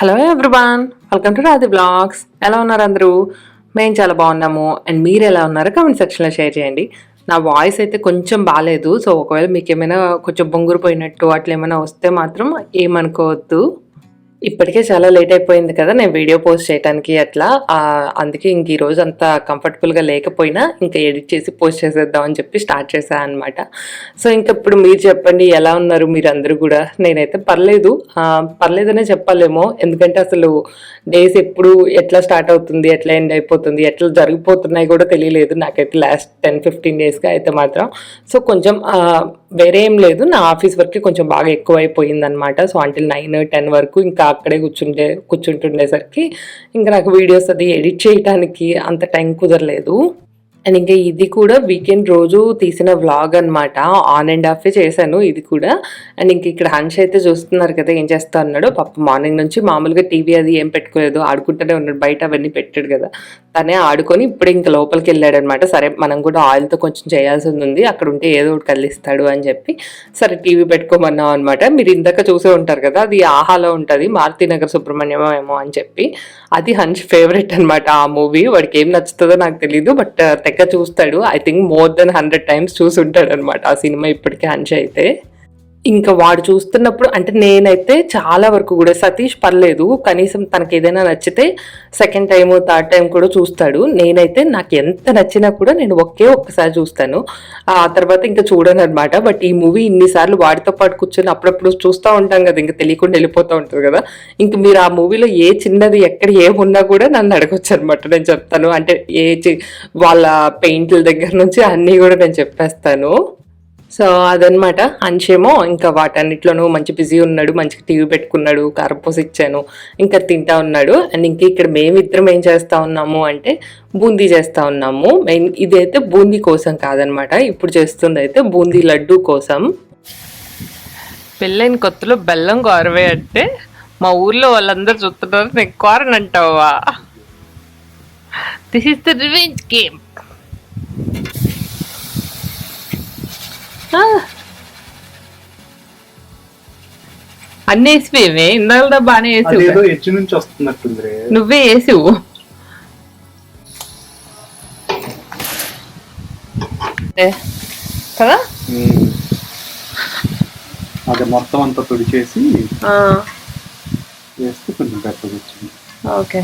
Hello everyone welcome to Radhi blogs ఎలా ఉన్నారు అందరూ? మేము చాలా బాగున్నాము. అండ్ మీరు ఎలా ఉన్నారో కామెంట్ సెక్షన్లో షేర్ చేయండి. నా వాయిస్ అయితే కొంచెం బాగాలేదు సో ఒకవేళ మీకు ఏమైనా కొంచెం బొంగురు పోయినట్టు అట్లా ఏమైనా వస్తే మాత్రం ఏమనుకోవద్దు. ఇప్పటికే చాలా లేట్ అయిపోయింది కదా నేను వీడియో పోస్ట్ చేయడానికి అట్లా. అందుకే ఇంక ఈ రోజు అంత కంఫర్టబుల్గా లేకపోయినా ఇంకా ఎడిట్ చేసి పోస్ట్ చేసేద్దాం అని చెప్పి స్టార్ట్ చేశాను అనమాట సో ఇంకా ఇప్పుడు మీరు చెప్పండి ఎలా ఉన్నారు మీరు అందరూ కూడా? నేనైతే పర్లేదు. పర్లేదనే చెప్పాలేమో. ఎందుకంటే అసలు డేస్ ఎప్పుడు ఎట్లా స్టార్ట్ అవుతుంది ఎట్లా ఎండ్ అయిపోతుంది ఎట్లా జరిగిపోతున్నాయి కూడా తెలియలేదు. నాకైతే లాస్ట్ టెన్ ఫిఫ్టీన్ డేస్గా అయితే మాత్రం. సో కొంచెం వేరే ఏం లేదు. నా ఆఫీస్ వర్క్ కొంచెం బాగా ఎక్కువ అయిపోయింది అనమాట సో అంటే నైన్ టెన్ వరకు ఇంకా అక్కడే కూర్చుంటే కూర్చుంటుండేసరికి ఇంకా నాకు వీడియోస్ అది ఎడిట్ చేయడానికి అంత టైం కుదరలేదు. అండ్ ఇంకా ఇది కూడా వీకెండ్ రోజు తీసిన వ్లాగ్ అన్నమాట. ఆన్ అండ్ ఆఫ్ చేశాను ఇది కూడా. అండ్ ఇంక ఇక్కడ హన్ష్ అయితే చూస్తున్నారు కదా ఏం చేస్తా అన్నాడు. పాప మార్నింగ్ నుంచి మామూలుగా టీవీ అది ఏం పెట్టుకోలేదు. ఆడుకుంటూనే ఉన్నాడు. బయట అవన్నీ పెట్టాడు కదా. తనే ఆడుకొని ఇప్పుడు ఇంకా లోపలికి వెళ్ళాడు అనమాట సరే మనం కూడా ఆయిల్తో కొంచెం చేయాల్సి ఉంది. అక్కడ ఉంటే ఏదో ఒకటి కలిస్తాడు అని చెప్పి. సరే టీవీ పెట్టుకోమన్నాం అనమాట మీరు ఇందాక చూసే ఉంటారు కదా అది ఆహాలో ఉంటుంది. మారుతినగర్ సుబ్రహ్మణ్యం ఏమో అని చెప్పి. అది హన్ష్ ఫేవరెట్ అనమాట ఆ మూవీ వాడికి ఏం నచ్చుతుందో నాకు తెలియదు బట్ తెగ చూస్తాడు. I think more than hundred times చూసి ఉంటాడు అనమాట ఆ సినిమా ఇప్పటికీ హంచ్ అయితే. ఇంకా వాడు చూస్తున్నప్పుడు అంటే నేనైతే చాలా వరకు కూడా సతీష్ పర్లేదు కనీసం తనకి ఏదైనా నచ్చితే సెకండ్ టైం థర్డ్ టైం కూడా చూస్తాడు. నేనైతే నాకు ఎంత నచ్చినా కూడా నేను ఒకే ఒక్కసారి చూస్తాను. ఆ తర్వాత ఇంకా చూడను అనమాట బట్ ఈ మూవీ ఇన్నిసార్లు వాడితో పాటు కూర్చొని అప్పుడప్పుడు చూస్తూ ఉంటాం కదా ఇంకా తెలియకుండా వెళ్ళిపోతూ ఉంటుంది కదా. ఇంక మీరు ఆ మూవీలో ఏ చిన్నది ఎక్కడ ఏమున్నా కూడా నన్ను అడగొచ్చు అనమాట నేను చెప్తాను. అంటే ఏ చి- వాళ్ళ పెయింట్ల దగ్గర నుంచి అన్నీ కూడా నేను చెప్పేస్తాను. సో అదనమాట అంచేమో ఇంకా వాటన్నిటిలోనూ మంచి బిజీ ఉన్నాడు మంచిగా టీవీ పెట్టుకున్నాడు కారపూస ఇచ్చాను ఇంకా తింటా ఉన్నాడు. అండ్ ఇంక ఇక్కడ మేమిద్దరం ఏం చేస్తా ఉన్నాము అంటే బూందీ చేస్తా ఉన్నాము. మెయిన్ ఇదైతే బూందీ కోసం కాదనమాట ఇప్పుడు చేస్తుంది అయితే బూందీ లడ్డు కోసం. పెళ్ళైన కొత్తలో బెల్లం కోరవే అంటే మా ఊర్లో వాళ్ళందరూ చూస్తున్నారు నేను కోరనంటావా this is the revenge game అన్నీ వేసిపోయేవే ఇందాక బాగానే వేసావు. అదేదో ఎచ్చు నుంచి వస్తున్నట్టుంది నువ్వే వేసావు. కదా? అది మొత్తం అంతా తుడిచేసి వేస్తే కొంచెం పెద్దగా వచ్చింది. ఓకే.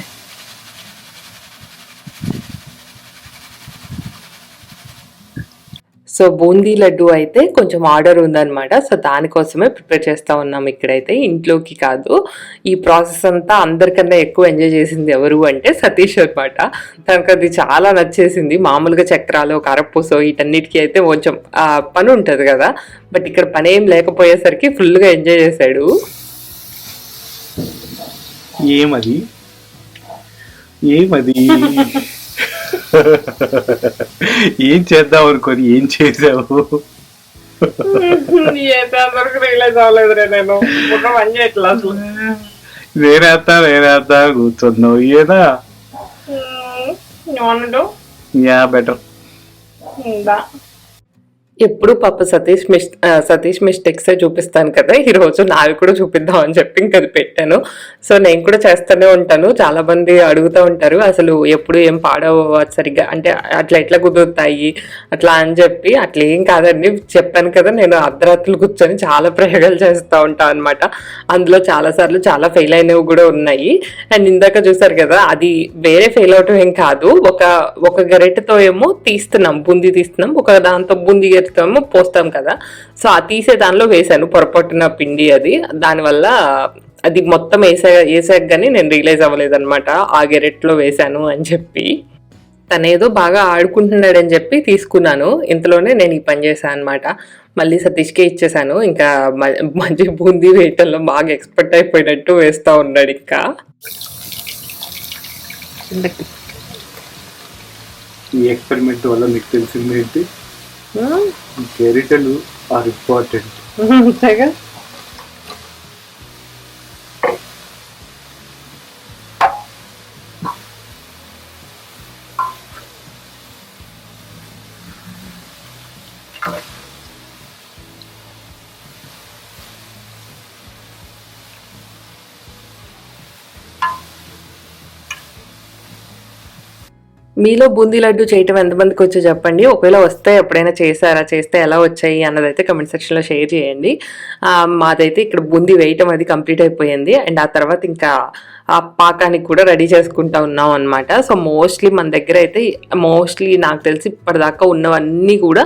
సో బూందీ లడ్డు అయితే కొంచెం ఆర్డర్ ఉందన్నమాట. సో దానికోసమే ప్రిపేర్ చేస్తూ ఉన్నాం ఇక్కడైతే. ఇంట్లోకి కాదు. ఈ ప్రాసెస్ అంతా అందరికన్నా ఎక్కువ ఎంజాయ్ చేసింది ఎవరు అంటే సతీష్ అనమాట తనకు అది చాలా నచ్చేసింది. మామూలుగా చక్రాలు కరపూసో వీటన్నిటికీ అయితే కొంచెం పని ఉంటుంది కదా. బట్ ఇక్కడ పని ఏం లేకపోయేసరికి ఫుల్గా ఎంజాయ్ చేశాడు. ఏమది? ఏమది? ఏం చేద్దాం అనుకొని ఏం చేసావు? నేను. నేనేస్తా నేనేస్తా కూర్చున్నావు. ఏదా యా బెటర్ ఎప్పుడు పాప సతీష్ మిస్ సతీష్ మిస్టేక్సే చూపిస్తాను కదా ఈరోజు నాకు నావి కూడా చూపిద్దాం అని చెప్పి ఇంకా అది పెట్టాను. సో నేను కూడా చేస్తూనే ఉంటాను. చాలా మంది అడుగుతూ ఉంటారు అసలు ఎప్పుడు ఏం పాడవ సరిగ్గా అంటే అట్లా ఎట్లా కుదురుతాయి అట్లా అని చెప్పి. అట్లా ఏం కాదండి చెప్పాను కదా నేను అర్ధరాత్రులు కూర్చొని చాలా ప్రయోగాలు చేస్తూ ఉంటాను అనమాట అందులో చాలా సార్లు చాలా ఫెయిల్ అయినవి కూడా ఉన్నాయి. అండ్ ఇందాక చూసారు కదా అది వేరే ఫెయిల్ అవటం ఏం కాదు. ఒక ఒక గరెటతో ఏమో తీస్తున్నాం బుంది తీస్తున్నాం ఒక దాంతో బుంది వెతుకుతాము పోస్తాం కదా. సో ఆ తీసే దానిలో వేసాను పొరపాటున పిండి అది. దానివల్ల అది మొత్తం వేసా వేసాక కానీ నేను రియలైజ్ అవ్వలేదు అనమాట ఆ గెరెట్లో వేశాను అని చెప్పి. తనేదో బాగా ఆడుకుంటున్నాడని చెప్పి తీసుకున్నాను. ఇంతలోనే నేను ఈ పని చేశాను అనమాట మళ్ళీ సతీష్కే ఇచ్చేసాను ఇంకా మంచి బూందీ వేయటంలో బాగా ఎక్స్పర్ట్ అయిపోయినట్టు వేస్తూ ఉన్నాడు ఇంకా. ఈ ఎక్స్పెరిమెంట్ వల్ల మీకు తెలిసింది ఏంటి? గెరిటలు ఆర్ ఇంపార్టెంట్ అంతేగా? మీలో బూందీ లడ్డు చేయటం ఎంతమందికి వచ్చో చెప్పండి? ఒకవేళ వస్తే ఎప్పుడైనా చేశారా? చేస్తే ఎలా వచ్చాయి అన్నదైతే కమెంట్ సెక్షన్లో షేర్ చేయండి. మాదైతే ఇక్కడ బూందీ వేయటం అది కంప్లీట్ అయిపోయింది. అండ్ ఆ తర్వాత ఇంకా ఆ పాకానికి కూడా రెడీ చేసుకుంటా ఉన్నాం అనమాట సో మోస్ట్లీ మన దగ్గర అయితే మోస్ట్లీ నాకు తెలిసి ఇప్పటిదాకా ఉన్నవన్నీ కూడా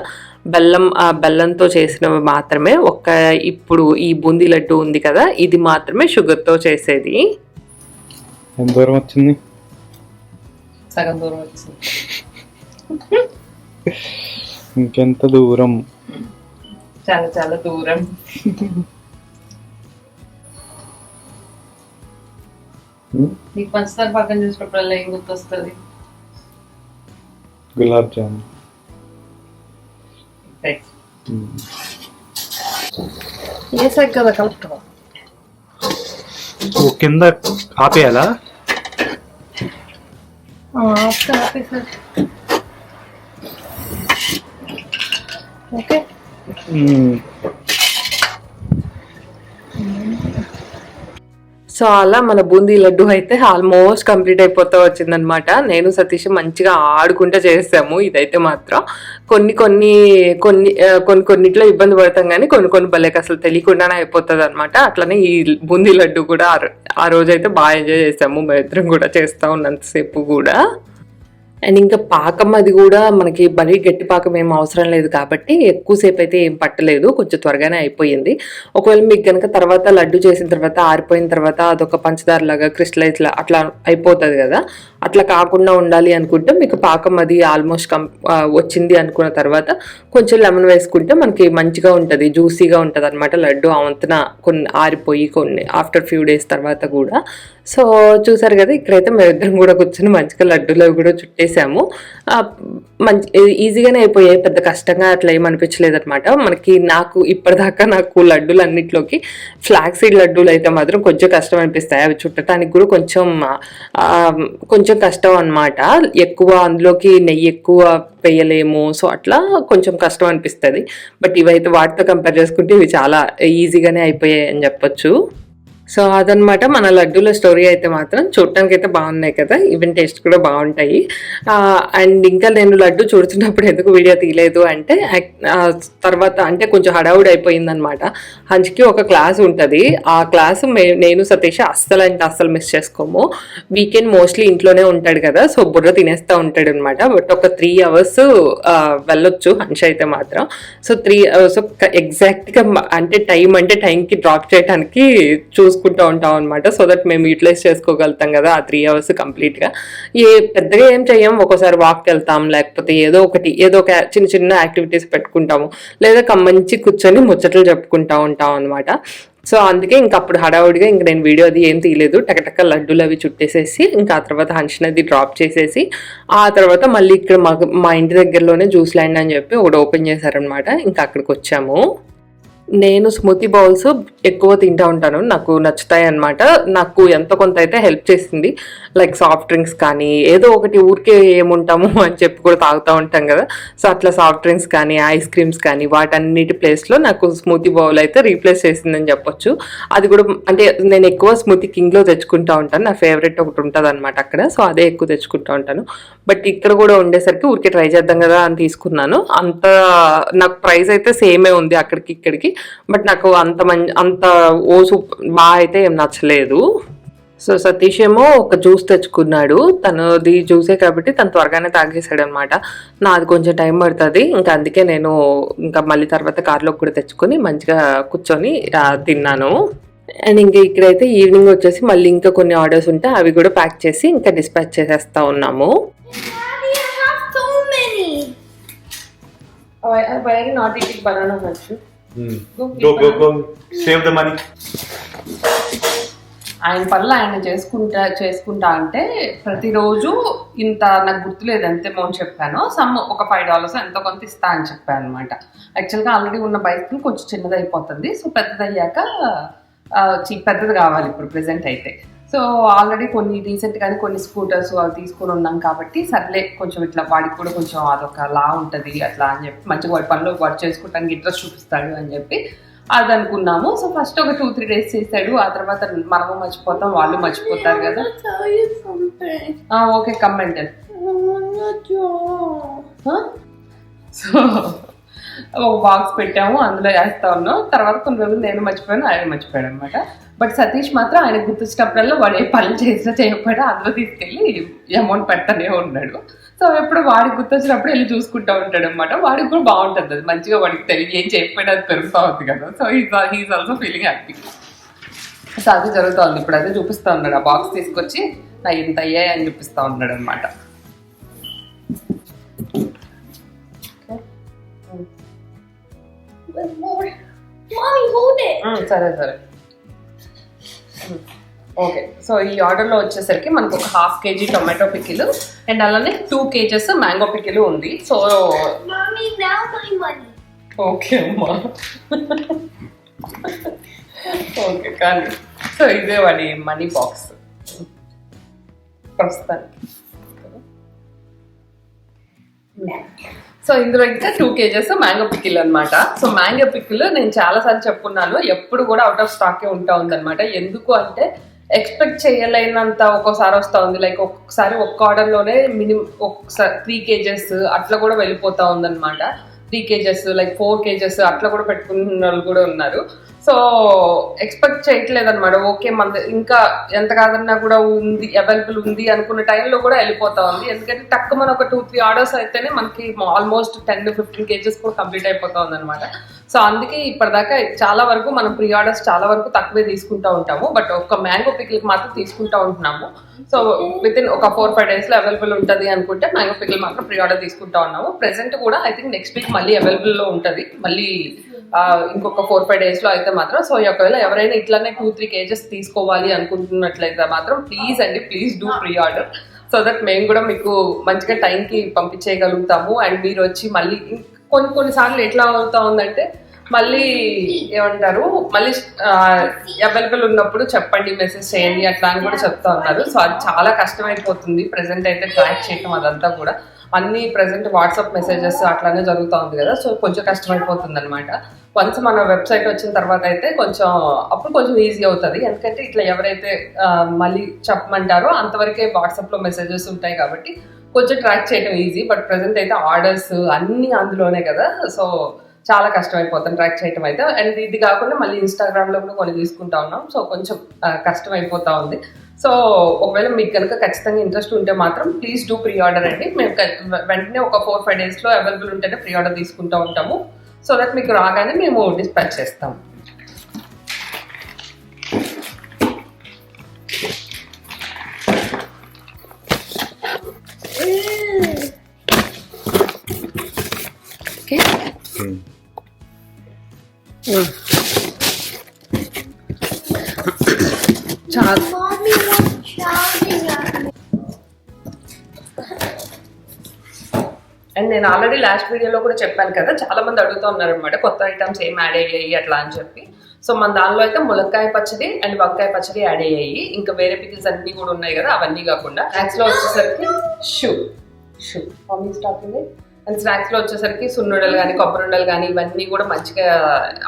బెల్లం బెల్లంతో చేసినవి మాత్రమే. ఒక్క ఇప్పుడు ఈ బూందీ లడ్డు ఉంది కదా ఇది మాత్రమే షుగర్తో చేసేది. ఎంత దూరం వచ్చింది? సగం దూరం వచ్చింది ఇంకెంత దూరం? చాలా చాలా దూరం. నీకు పంచదార పక్కన చూసినప్పుడల్లా ఏం గుర్తొస్తుంది? గులాబ్ జామ్. ఉమ్. వేసాక కదా కలుపుతావా ఓ కింద ఆపేయాలా ఓకే ఉమ్. సో అలా మన బూందీ లడ్డు అయితే ఆల్మోస్ట్ కంప్లీట్ అయిపోతూ వచ్చిందనమాట నేను సతీష్ మంచిగా ఆడుకుంటూ చేసాము. ఇదైతే మాత్రం కొన్ని కొన్ని కొన్ని కొన్ని కొన్నిట్లో ఇబ్బంది పడతాం కానీ కొన్ని కొన్ని భలేకి అసలు తెలియకుండానే అయిపోతుంది అనమాట అట్లనే ఈ బూందీ లడ్డు కూడా ఆ రో- ఆ బాగా ఎంజాయ్ చేసాము. మేమిద్దరం కూడా చేస్తూ ఉన్నంతసేపు కూడా. అండ్ ఇంకా పాకం అది కూడా మనకి మరీ గట్టి పాకం ఏం అవసరం లేదు కాబట్టి ఎక్కువసేపు అయితే ఏం పట్టలేదు. కొంచెం త్వరగానే అయిపోయింది. ఒకవేళ మీకు కనుక తర్వాత లడ్డు చేసిన తర్వాత ఆరిపోయిన తర్వాత అదొక పంచదార లాగా క్రిస్టలైజ్ అట్లా అయిపోతుంది కదా. అట్లా కాకుండా ఉండాలి అనుకుంటే మీకు పాకం అది ఆల్మోస్ట్ కం వచ్చింది అనుకున్న తర్వాత కొంచెం లెమన్ వేసుకుంటే మనకి మంచిగా ఉంటుంది జ్యూసీగా ఉంటుంది అనమాట లడ్డు అవంతన కొన్ని ఆరిపోయి కొన్ని ఆఫ్టర్ ఫ్యూ డేస్ తర్వాత కూడా. సో చూసారు కదా ఇక్కడైతే మేమిద్దరం కూడా కూర్చొని మంచిగా లడ్డూలు కూడా చుట్టే చేసాము. మంచి ఈజీగానే అయిపోయాయి. పెద్ద కష్టంగా అట్లా ఏమనిపించలేదు అనమాట మనకి నాకు ఇప్పటిదాకా నాకు లడ్డూలు అన్నిట్లోకి ఫ్లాగ్ సీడ్ లడ్డూలు అయితే మాత్రం కొంచెం కష్టం అనిపిస్తాయి. అవి చుట్టడానికి కూడా కొంచెం కొంచెం కష్టం అన్నమాట. ఎక్కువ అందులోకి నెయ్యి ఎక్కువ వేయలేము. సో అట్లా కొంచెం కష్టం అనిపిస్తుంది. బట్ ఇవైతే వాటితో కంపేర్ చేసుకుంటే ఇవి చాలా ఈజీగానే అయిపోయాయి అని చెప్పొచ్చు. సో అదనమాట మన లడ్డూల స్టోరీ అయితే మాత్రం చూడటానికి అయితే బాగున్నాయి కదా. ఈవెన్ టేస్ట్ కూడా బాగుంటాయి. అండ్ ఇంకా నేను లడ్డు చూడుతున్నప్పుడు ఎందుకు వీడియో తీయలేదు అంటే తర్వాత అంటే కొంచెం హడావుడి అయిపోయింది అనమాట హంచ్కి ఒక క్లాస్ ఉంటుంది. ఆ క్లాస్ నేను సతీష్ అస్సలు అంటే అస్సలు మిస్ చేసుకోము. వీకెండ్ మోస్ట్లీ ఇంట్లోనే ఉంటాడు కదా సో బుర్ర తినేస్తూ ఉంటాడు అనమాట బట్ ఒక త్రీ అవర్స్ వెళ్ళొచ్చు హంచ్ అయితే మాత్రం. సో త్రీ అవర్స్ ఎగ్జాక్ట్గా అంటే టైం అంటే టైంకి డ్రాప్ చేయడానికి చూసుకుంటూ ఉంటాం అనమాట సో దట్ మేము యూటిలైజ్ చేసుకోగలుగుతాం కదా ఆ త్రీ అవర్స్ కంప్లీట్గా ఏ పెద్దగా ఏం చేయం ఒక్కోసారి వాక్కి వెళ్తాం లేకపోతే ఏదో ఒకటి ఏదో ఒక చిన్న చిన్న యాక్టివిటీస్ పెట్టుకుంటాము. లేదా మంచి కూర్చొని ముచ్చట్లు చెప్పుకుంటా ఉంటాం అనమాట సో అందుకే ఇంకా అప్పుడు హడావుడిగా ఇంక నేను వీడియో అది ఏం తీయలేదు. టకటక లడ్డూలు అవి చుట్టేసేసి ఇంకా ఆ తర్వాత హన్షనది డ్రాప్ చేసేసి ఆ తర్వాత మళ్ళీ ఇక్కడ మాకు మా ఇంటి దగ్గరలోనే జ్యూస్ ల్యాండ్ అని చెప్పి ఒకటి ఓపెన్ చేశారనమాట ఇంకా అక్కడికి వచ్చాము. నేను స్మూతి బౌల్స్ ఎక్కువ తింటా ఉంటాను. నాకు నచ్చుతాయి అన్నమాట. నాకు ఎంత కొంత అయితే హెల్ప్ చేసింది లైక్ సాఫ్ట్ డ్రింక్స్ కానీ ఏదో ఒకటి ఊరికే ఏముంటాము అని చెప్పి కూడా తాగుతూ ఉంటాం కదా. సో అట్లా సాఫ్ట్ డ్రింక్స్ కానీ ఐస్ క్రీమ్స్ కానీ వాటన్నిటి ప్లేస్లో నాకు స్మూతి బౌల్ అయితే రీప్లేస్ చేసిందని చెప్పొచ్చు. అది కూడా అంటే నేను ఎక్కువ స్మూతి కింగ్లో తెచ్చుకుంటా ఉంటాను. నా ఫేవరెట్ ఒకటి ఉంటుంది అనమాట అక్కడ. సో అదే ఎక్కువ తెచ్చుకుంటా ఉంటాను. బట్ ఇక్కడ కూడా ఉండేసరికి ఊరికే ట్రై చేద్దాం కదా అని తీసుకున్నాను. అంత నాకు ప్రైస్ అయితే సేమే ఉంది అక్కడికి ఇక్కడికి. బట్ నాకు అంత మంచి అంత ఓ సూప్ బాగా అయితే ఏం నచ్చలేదు. సో సతీష్ ఏమో ఒక జ్యూస్ తెచ్చుకున్నాడు. తనది జ్యూసే కాబట్టి తను త్వరగానే తాగేసాడు అనమాట నాది కొంచెం టైం పడుతుంది. ఇంకా అందుకే నేను ఇంకా మళ్ళీ తర్వాత కార్లో కూడా తెచ్చుకొని మంచిగా కూర్చొని తిన్నాను. అండ్ ఇంకా ఇక్కడైతే ఈవినింగ్ వచ్చేసి మళ్ళీ ఇంకా కొన్ని ఆర్డర్స్ ఉంటే అవి కూడా ప్యాక్ చేసి ఇంకా డిస్పాచ్ చేసేస్తా ఉన్నాము? Go go go save the money ఆయన పనులు ఆయన చేసుకుంటా చేసుకుంటా అంటే ప్రతిరోజు ఇంత నాకు గుర్తులేదు ఎంత అమౌంట్ చెప్పాను సమ్ ఒక ఫైవ్ డాలర్స్ ఎంతో కొంత ఇస్తా అని చెప్పాను అనమాట యాక్చువల్గా ఆల్రెడీ ఉన్న బైక్ కొంచెం చిన్నది అయిపోతుంది సో పెద్దదయ్యాక పెద్దది కావాలి ఇప్పుడు ప్రెసెంట్ అయితే. సో ఆల్రెడీ కొన్ని రీసెంట్ గానీ కొన్ని స్కూటర్స్ అవి తీసుకొని ఉన్నాం కాబట్టి సర్లే కొంచెం ఇట్లా వాడికి కూడా కొంచెం అదొక లా ఉంటుంది అట్లా అని చెప్పి మంచిగా వాడి పనిలో వాడు చేసుకోవడానికి ఇంట్రెస్ట్ చూపిస్తాడు అని చెప్పి అది అనుకున్నాము. సో ఫస్ట్ ఒక టూ త్రీ డేస్ చేశాడు. ఆ తర్వాత మనము మర్చిపోతాం వాళ్ళు మర్చిపోతారు కదా. ఓకే want సో ఒక బాక్స్ పెట్టాము అందులో వేస్తా ఉన్నాం తర్వాత కొన్ని రోజులు నేను మర్చిపోయాను ఆయన మర్చిపోయాడు అనమాట బట్ సతీష్ మాత్రం ఆయన గుర్తొచ్చినప్పుడల్లా వాడు ఏ పనులు చేసినా చేయకపోయినా అందులో తీసుకెళ్ళి అమౌంట్ పెడతానే ఉన్నాడు. సో ఎప్పుడు వాడికి గుర్తొచ్చినప్పుడు వెళ్ళి చూసుకుంటూ ఉంటాడు అనమాట వాడికి కూడా బాగుంటుంది అది. మంచిగా వాడికి తెలియ ఏం చేయకపోయినా అది పెరుగుతూ ఉంది కదా. So he's also feeling happy so అది జరుగుతోంది ఇప్పుడు అదే చూపిస్తా ఉన్నాడు. ఆ బాక్స్ తీసుకొచ్చి నా ఇంత అయ్యాయి అని చూపిస్తా ఉన్నాడు అనమాట hold it. సరే సరే. ఓకే సో ఈ ఆర్డర్లో వచ్చేసరికి మనకు ఒక half KG tomato pickle and అలానే టూ కేజెస్ మ్యాంగో పికిల్ ఉంది. సో. ఓకే అమ్మా. ఓకే కానీ సో ఇదే వాడి మనీ బాక్స్ ప్రస్తుతానికి. సో ఇందులో ఇంకా టూ కేజెస్ మ్యాంగో పికిల్ అనమాట సో మ్యాంగో పికిల్ నేను చాలా సార్లు చెప్పుకున్నాను ఎప్పుడు కూడా అవుట్ ఆఫ్ స్టాక్ ఉంటా ఉందన్నమాట. ఎందుకు అంటే ఎక్స్పెక్ట్ చేయలేనంత ఒక్కోసారి వస్తూ ఉంది. లైక్ ఒక్కొక్కసారి ఒక్క ఆర్డర్లోనే మినిమం ఒక్కసారి త్రీ కేజెస్ అట్లా కూడా వెళ్ళిపోతా ఉందన్నమాట. Three KGs like four KGs అట్లా కూడా పెట్టుకున్న వాళ్ళు కూడా ఉన్నారు. సో ఎక్స్పెక్ట్ చేయట్లేదు అనమాట ఓకే మన ఇంకా ఎంత కాదన్నా కూడా ఉంది అవైలబుల్ ఉంది అనుకున్న టైంలో కూడా వెళ్ళిపోతా ఉంది. ఎందుకంటే తక్కువ మన ఒక టూ త్రీ ఆర్డర్స్ అయితేనే మనకి almost ten to fifteen KGs కూడా కంప్లీట్ అయిపోతా ఉంది అనమాట సో అందుకే ఇప్పటిదాకా చాలా వరకు మనం ప్రీ ఆర్డర్స్ చాలా వరకు తక్కువే తీసుకుంటా ఉంటాము. బట్ ఒక మ్యాంగో పిక్లకి మాత్రం తీసుకుంటా ఉంటున్నాము. సో విత్ ఇన్ ఒక ఫోర్ ఫైవ్ డేస్లో అవైలబుల్ ఉంటుంది అనుకుంటే మ్యాంగో పికిల్ మాత్రం ప్రీ ఆర్డర్ తీసుకుంటా ఉన్నాము. ప్రెసెంట్ కూడా ఐ థింక్ నెక్స్ట్ వీక్ మళ్ళీ అవైలబుల్లో ఉంటుంది. మళ్ళీ ఇంకొక ఫోర్ ఫైవ్ డేస్లో అయితే మాత్రం. సో ఒకవేళ ఎవరైనా ఇట్లానే టూ త్రీ కేజెస్ తీసుకోవాలి అనుకుంటున్నట్లయితే మాత్రం ప్లీజ్ అండి please do pre order so that మేము కూడా మీకు మంచిగా టైంకి పంపించేయగలుగుతాము. అండ్ మీరు వచ్చి మళ్ళీ కొన్ని కొన్ని కొన్నిసార్లు ఎట్లా అవుతా ఉందంటే మళ్ళీ ఏమంటారు? మళ్ళీ అవైలబుల్ ఉన్నప్పుడు చెప్పండి మెసేజ్ చేయండి అట్లా అని కూడా చెప్తా ఉన్నారు. సో అది చాలా కష్టమైపోతుంది. ప్రెసెంట్ అయితే ట్రాక్ చేయటం అదంతా కూడా. అన్ని ప్రెసెంట్ వాట్సాప్ మెసేజెస్ అట్లానే జరుగుతూ ఉంది కదా. సో కొంచెం కష్టమైపోతుంది అనమాట వన్స్ మన వెబ్సైట్ వచ్చిన తర్వాత అయితే కొంచెం అప్పుడు కొంచెం ఈజీ అవుతుంది. ఎందుకంటే ఇట్లా ఎవరైతే మళ్ళీ చెప్పమంటారో అంతవరకే వాట్సాప్లో మెసేజెస్ ఉంటాయి కాబట్టి కొంచెం ట్రాక్ చేయడం ఈజీ బట్ ప్రజెంట్ అయితే ఆర్డర్స్ అన్నీ అందులోనే కదా. సో చాలా కష్టమైపోతుంది ట్రాక్ చేయటం అయితే. అండ్ ఇది కాకుండా మళ్ళీ ఇన్స్టాగ్రామ్లో కూడా కొన్ని తీసుకుంటా ఉన్నాం. సో కొంచెం కష్టం అయిపోతా ఉంది. సో ఒకవేళ మీకు కనుక ఖచ్చితంగా ఇంట్రెస్ట్ ఉంటే మాత్రం ప్లీజ్ డూ ప్రీ ఆర్డర్ అండి. మేము వెంటనే ఒక ఫోర్ ఫైవ్ డేస్లో అవైలబుల్ ఉంటేనే ప్రీ ఆర్డర్ తీసుకుంటూ ఉంటాము. సో దట్ మీకు రాగానే మేము డిస్పాచ్ చేస్తాం. అండ్ నేను ఆల్రెడీ లాస్ట్ వీడియోలో కూడా చెప్పాను కదా చాలా మంది అడుగుతూ ఉన్నారు అనమాట కొత్త ఐటమ్స్ ఏం యాడ్ అయ్యాయి అట్లా అని చెప్పి. సో మన దానిలో అయితే ములక్కాయ పచ్చడి అండ్ వంకాయ పచ్చడి యాడ్ అయ్యాయి. ఇంకా వేరే పికిల్స్ అన్ని కూడా ఉన్నాయి కదా అవన్నీ కాకుండా. స్నాక్స్లో వచ్చేసరికి షూ. షూ. మమ్మీ స్టాపింగ్ అండ్ స్నాక్స్లో వచ్చేసరికి సున్నుడలు కానీ కొబ్బరి ఉండలు కానీ ఇవన్నీ కూడా మంచిగా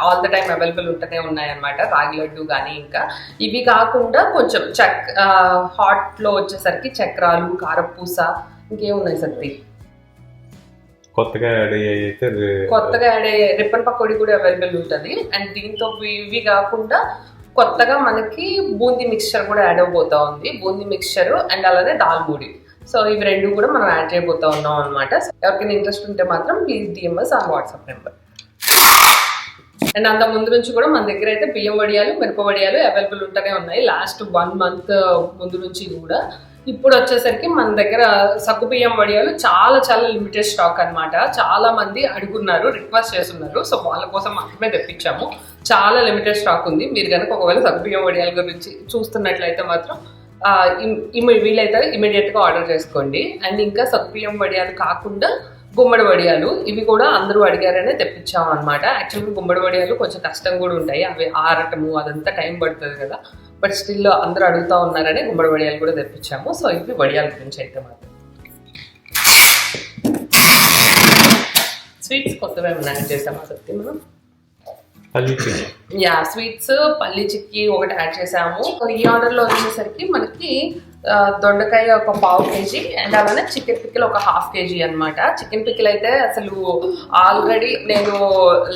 ఆల్ ద టైం అవైలబుల్ ఉంటూనే ఉన్నాయన్నమాట. రాగి లడ్డు కానీ ఇంకా. ఇవి కాకుండా కొంచెం చక్ హాట్లో వచ్చేసరికి చక్రాలు కారపూస ఇంకేమున్నాయి సత్తి కొత్తగా యాడ్ అయ్యాయి అయితే కొత్తగా యాడ్ అయ్యే రిప్పన్ పకోడీ కూడా అవైలబుల్ ఉంటుంది. అండ్ దీంతో ఇవి- కాకుండా కొత్తగా మనకి బూందీ మిక్స్చర్ కూడా యాడ్ అవబోతా ఉంది. బూందీ మిక్స్చర్ అండ్ అలానే దాల్ బూడి సో ఇవి రెండు కూడా మనం యాడ్ చేయబోతా ఉన్నాం అనమాట ఎవరికైనా ఇంట్రెస్ట్ ఉంటే మాత్రం ప్లీజ్ డిఎంఎస్ ఆ వాట్సాప్ నెంబర్ అండ్ అంత ముందు నుంచి కూడా మన దగ్గర అయితే బియ్యం వడియాలు మిరప వడియాలు అవైలబుల్ ఉంటూనే ఉన్నాయి. లాస్ట్ వన్ మంత్ ముందు నుంచి కూడా. ఇప్పుడు వచ్చేసరికి మన దగ్గర సగ్గుబియ్యం వడియాలు చాలా చాలా లిమిటెడ్ స్టాక్ అన్నమాట. చాలా మంది అడుగున్నారు రిక్వెస్ట్ చేస్తున్నారు. సో వాళ్ళ కోసం మాత్రమే తెప్పించాము. చాలా లిమిటెడ్ స్టాక్ ఉంది. మీరు కనుక ఒకవేళ సగ్గు బియ్యం వడియాల గురించి చూస్తున్నట్లయితే మాత్రం ఆ, వీలైతే ఇమీడియట్గా ఆర్డర్ చేసుకోండి. అండ్ ఇంకా సగ్గుబియ్యం వడియాలు కాకుండా గుమ్మడి వడియాలు ఇవి కూడా అందరూ అడిగారనే తెప్పించాం అనమాట యాక్చువల్గా గుమ్మడి వడియాలు కొంచెం కష్టం కూడా ఉంటాయి. అవి ఆరటము అదంతా టైం పడుతుంది కదా. బట్ స్టిల్ అందరూ అడుగుతా ఉన్నారని గుమ్మడి వడియాలు కూడా తెప్పించాము. సో ఇవి వడియాల గురించి అయితే మాత్రం. స్వీట్స్ కొత్తగా ఏమైనా యాడ్ చేసామా సత్యం మనం పల్లీ యా స్వీట్స్ పల్లి చిక్కీ ఒకటి యాడ్ చేసాము ఈ ఆర్డర్లో వచ్చేసరికి మనకి దొండకాయ ఒక పావు కేజీ అండ్ అలానే చికెన్ పిక్కిల్ ఒక హాఫ్ కేజీ అనమాట చికెన్ పిక్కిల్ అయితే అసలు ఆల్రెడీ నేను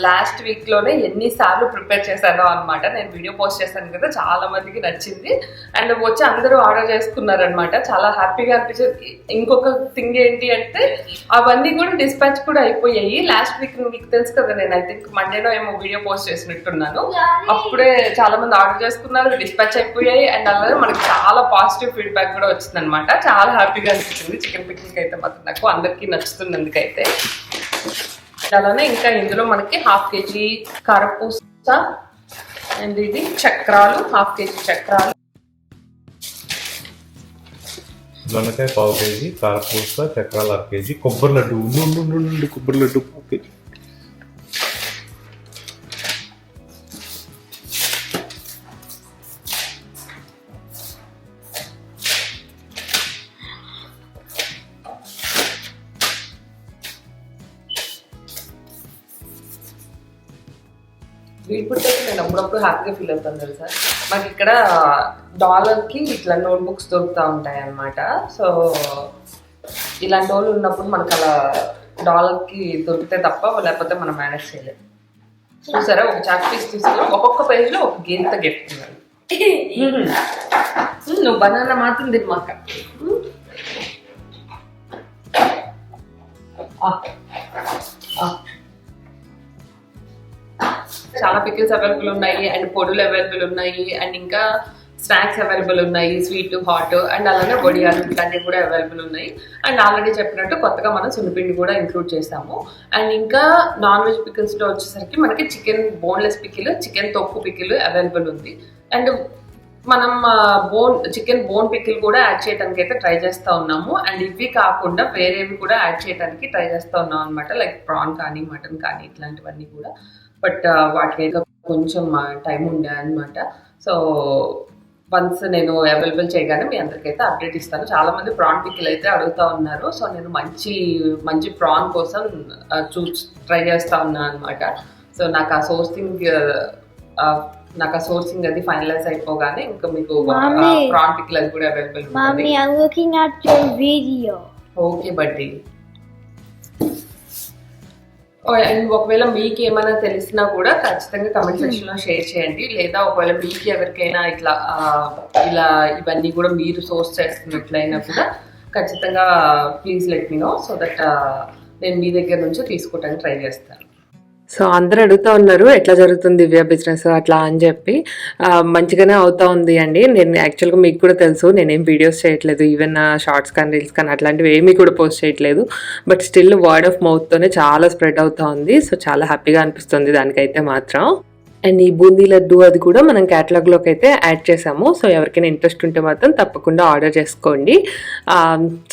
లాస్ట్ వీక్లోనే ఎన్ని సార్లు ప్రిపేర్ చేశానో అనమాట నేను వీడియో పోస్ట్ చేశాను కదా చాలా మందికి నచ్చింది. అండ్ వచ్చి అందరూ ఆర్డర్ చేసుకున్నారనమాట చాలా హ్యాపీగా అనిపించింది. ఇంకొక థింగ్ ఏంటి అంటే అవన్నీ కూడా డిస్పాచ్ కూడా అయిపోయాయి. లాస్ట్ వీక్ మీకు తెలుసు కదా నేను ఐ థింక్ మండేలో ఏమో వీడియో పోస్ట్ చేసినట్టున్నాను. అప్పుడే చాలా మంది ఆర్డర్ చేసుకున్నారు డిస్పాచ్ అయిపోయాయి అండ్ అలాగే మనకి చాలా పాజిటివ్ ఫీడ్బ్యాక్ కూడా వచ్చింది అనమాట చాలా హ్యాపీగా అనిపించింది. చికెన్ పిక్నిక్ అయితే మాత్రం నాకు అందరికీ నచ్చుతుంది అందుకైతే అలానే ఇంకా ఇందులో మనకి హాఫ్ కేజీ కారపూస అండ్ ఇది చక్రాలు హాఫ్ కేజీ చక్రాలు. దొండకాయ పావు కేజీ కారపూస చక్రాలు అర కేజీ కొబ్బరి లడ్డు. ఉండు, ఉండు, ఉండు, ఉండు, కొబ్బరి లడ్డు పావు కేజీ హ్యాపీగా ఫీల్ అవుతాను తెలుసా? మాకు ఇక్కడ డాలర్కి ఇట్లా నోట్బుక్స్ దొరుకుతూ ఉంటాయి అన్నమాట సో ఇలాంటి వాళ్ళు ఉన్నప్పుడు మనకు అలా డాలర్కి దొరికితే తప్ప లేకపోతే మనం మేనేజ్ చేయలేం. చూసారా? ఒక చాక్ పీస్ తీసుకుని ఒక్కొక్క పేజ్లో ఒక గీత గిఫ్ట్ ఉన్నది మ్మ్. నువ్వు బనానా మాత్రం తిని మాక చాలా పికిల్స్ అవైలబుల్ ఉన్నాయి అండ్ పొడులు అవైలబుల్ ఉన్నాయి అండ్ ఇంకా స్నాక్స్ అవైలబుల్ ఉన్నాయి స్వీట్ హాట్ అండ్ అలానే వడియాలు ఇట్లాంటివి కూడా అవైలబుల్ ఉన్నాయి. అండ్ ఆల్రెడీ చెప్పినట్టు కొత్తగా మనం సున్నిపిండి కూడా ఇంక్లూడ్ చేసాము అండ్ ఇంకా నాన్ వెజ్ పికిల్స్లో వచ్చేసరికి మనకి చికెన్ బోన్లెస్ పికిల్ చికెన్ తొక్కు పికిల్ అవైలబుల్ ఉంది. అండ్ మనం బోన్ చికెన్ బోన్ పికిల్ కూడా యాడ్ చేయడానికి అయితే ట్రై చేస్తూ ఉన్నాము. అండ్ ఇవి కాకుండా వేరేవి కూడా యాడ్ చేయడానికి ట్రై చేస్తూ ఉన్నాం అనమాట లైక్ ప్రాన్ కానీ మటన్ కానీ ఇట్లాంటివన్నీ కూడా. బట్ వాటికి అయితే కొంచెం టైం ఉండే అనమాట సో వన్స్ నేను అవైలబుల్ చేయగానే మీ అందరికైతే అప్డేట్ ఇస్తాను. చాలా మంది ప్రాన్ పికిల్ అయితే అడుగుతా ఉన్నారు. సో నేను మంచి మంచి ప్రాన్ కోసం చూ ట్రై చేస్తా ఉన్నాను అనమాట సో నాకు ఆ సోర్సింగ్ నాకు ఆ సోర్సింగ్ అది ఫైనలైజ్ అయిపోగానే ఇంకా మీకు. ప్రాన్ పికిల్ అది కూడా అవైలబుల్. ఓకే బడ్డీ. అండ్ ఒకవేళ మీకు ఏమైనా తెలిసినా కూడా ఖచ్చితంగా కమెంట్ సెక్షన్లో షేర్ చేయండి. లేదా ఒకవేళ మీకు ఎవరికైనా ఇట్లా ఇలా ఇవన్నీ కూడా మీరు సోర్స్ చేస్తున్నట్లయినా కూడా ఖచ్చితంగా please let me know so that నేను మీ దగ్గర నుంచి తీసుకోవడానికి ట్రై చేస్తాను. సో అందరు అడుగుతా ఉన్నారు ఎట్లా జరుగుతుంది దివ్య బిజినెస్ అట్లా అని చెప్పి మంచిగానే అవుతా ఉంది అండి. నేను యాక్చువల్గా మీకు కూడా తెలుసు నేనేం వీడియోస్ చేయట్లేదు ఈవెన్ షార్ట్స్ కానీ రీల్స్ కానీ అట్లాంటివి ఏమీ కూడా పోస్ట్ చేయట్లేదు. బట్ స్టిల్ వర్డ్ ఆఫ్ మౌత్తోనే చాలా స్ప్రెడ్ అవుతా ఉంది. సో చాలా హ్యాపీగా అనిపిస్తుంది దానికైతే మాత్రం. అండ్ ఈ బూందీ లడ్డు అది కూడా మనం క్యాటలాగ్లోకి అయితే యాడ్ చేసాము. సో ఎవరికైనా ఇంట్రెస్ట్ ఉంటే మాత్రం తప్పకుండా ఆర్డర్ చేసుకోండి.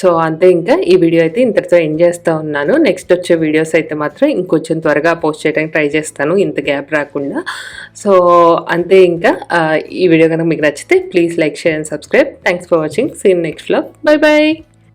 సో అంతే ఇంకా ఈ వీడియో అయితే ఇంతటితో ఎండ్ చేస్తూ ఉన్నాను. నెక్స్ట్ వచ్చే వీడియోస్ అయితే మాత్రం ఇంకొంచెం త్వరగా పోస్ట్ చేయడానికి ట్రై చేస్తాను. ఇంత గ్యాప్ రాకుండా. సో అంతే ఇంకా ఈ వీడియో కనుక మీకు నచ్చితే please like share and subscribe thanks for watching scene నెక్స్ట్లో బై బాయ్